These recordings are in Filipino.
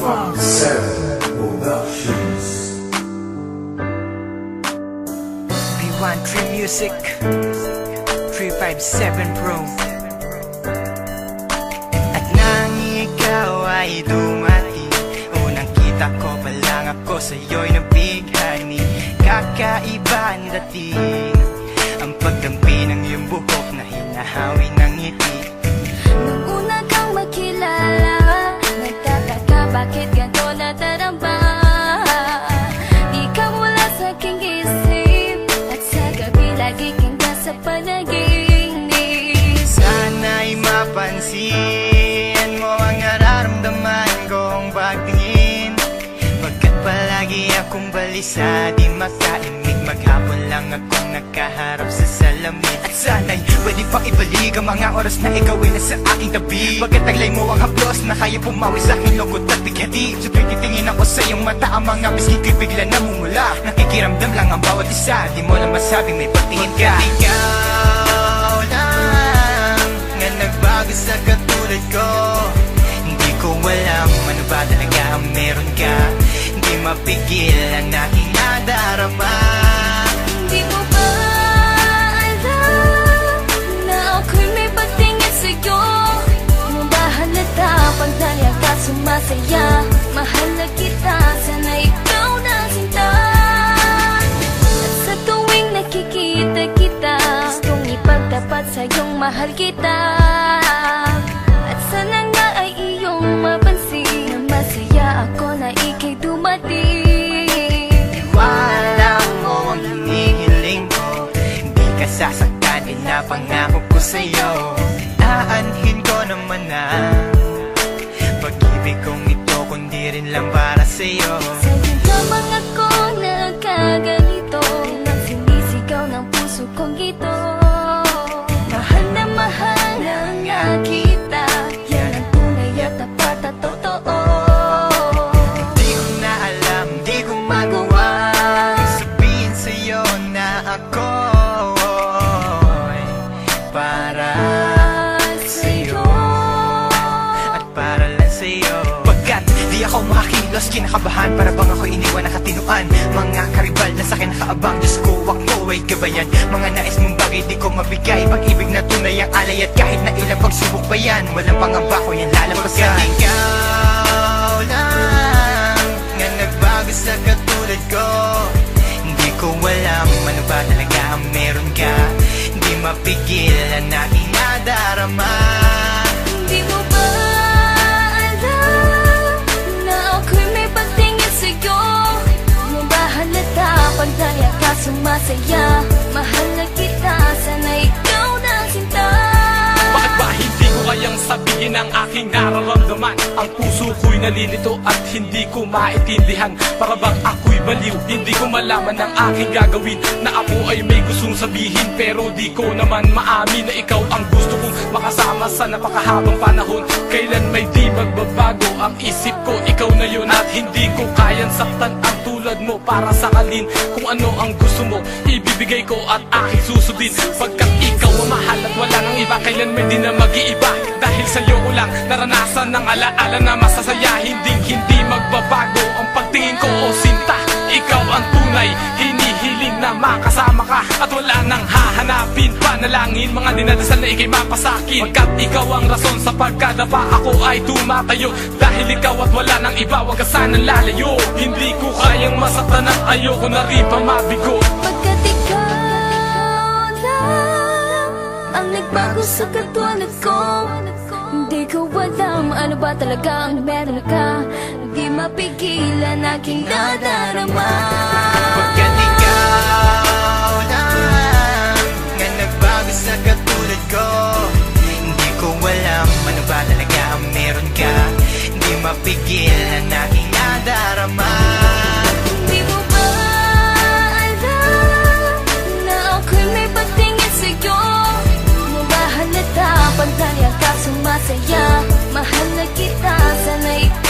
357 Productions. B1 Tree Music 357 Pro. At nang ikaw ay dumating Unang kita ko pa lang ako sa'yo'y nabighani. Kakaiba ang dating balisa Di makaimig maghapon lang akong nakaharap sa salamin. At sana'y pwede pang ibalik ang mga oras na ikaw ay nasa aking tabi. Pagkat mo ang haplos na kaya pumawi sa aking lungkot at bighati. Sa tuwing titingin ako sa iyong mata Ang mga biskit ko'y bigla namumula. Nakikiramdam lang ang bawat isa Di mo lang masabing may patingin ka. Ikaw mapigil ang aking nadarama Di mo ba alam Na ako'y may pagtingin sa'yo? Mo ba halata pag dahil ka sumasaya Mahal na kita, sana ikaw na sinta. At sa tuwing nakikita kita Gustong ipagtapat sa iyong mahal kita rin lang para sa'yo. Sa'yo lamang ako nagkaganito Nang sinisigaw ng puso kong ito. Mahal na mahal na nga kita Yan ang tunay at tapat at totoo. Di ko na alam, di ko magawa. Sabihin sa'yo na ako ako makakilos Kinakabahan. Para bang ako iniwan na katinuan. Mga karibal na sa akin nakaabang. Diyos ko ako ay gabayan. Mga nais mong bagay di ko mabigay. Pag-ibig na tunay ang alay At kahit na ilang pagsubok pa yan Walang pangamba ko yan lalampasan. Pagkat ikaw lang Nga nagbago sa katulad ko Hindi ko alam ano ba talaga ang meron ka. Hindi mapigil ang aking ka sumasaya Mahal na kita, sana ikaw na sinta. Bakit ba hindi ko kayang sabihin ang aking nararamdaman? Ang puso ko'y nalilito at hindi ko maintindihan. Para bang ako'y baliw, hindi ko malaman ang aking gagawin. Na ako ay may gustong sabihin pero di ko naman maamin Na ikaw ang gusto kong makasama sa napakahabang panahon. Kailan may di magbabago ang isip ko Ikaw na yun at hindi ko kayang saktan ang tulad mo Para sakalin kung ano ang gusto mo Ibibigay ko at aking susundin. Pagkat ikaw ang mahal at wala nang iba Kailan may di na mag-iiba? Dahil sa'yo ko lang naranasan ng alaala na masasaya. Hindi hindi magbabago ang pagtingin ko o sinta. Ikaw ang tunay, hinihiling na makasama ka At wala nang hahanapin. Panalangin Mga dinadasal na ikay mapasakin. Pagkat ikaw ang rason sa pagkadapa Ako ay tumatayo. Dahil ikaw at wala nang iba Huwag ka sanang lalayo. Hindi ko kayang masaktan at ayoko na rin pa mabigo. Pagkat ikaw lang Ang nagbago sa katulad ko Hindi ko alam ano ba talaga ang meron ka. Hindi mapigilan aking nadarama Pagkat ikaw lang Nga nagbago sa katulad ko. Hindi ko alam ano talaga meron ka. Hindi mapigil ang aking nadarama Di mo ba alam Na ako'y may pagtingin sa'yo? Mo ba halata pag dahil ka sumasaya Mahal na kita, sana ikaw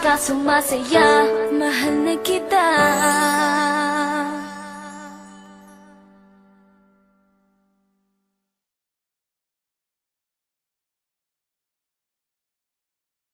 ka sumasaya Mahal na kita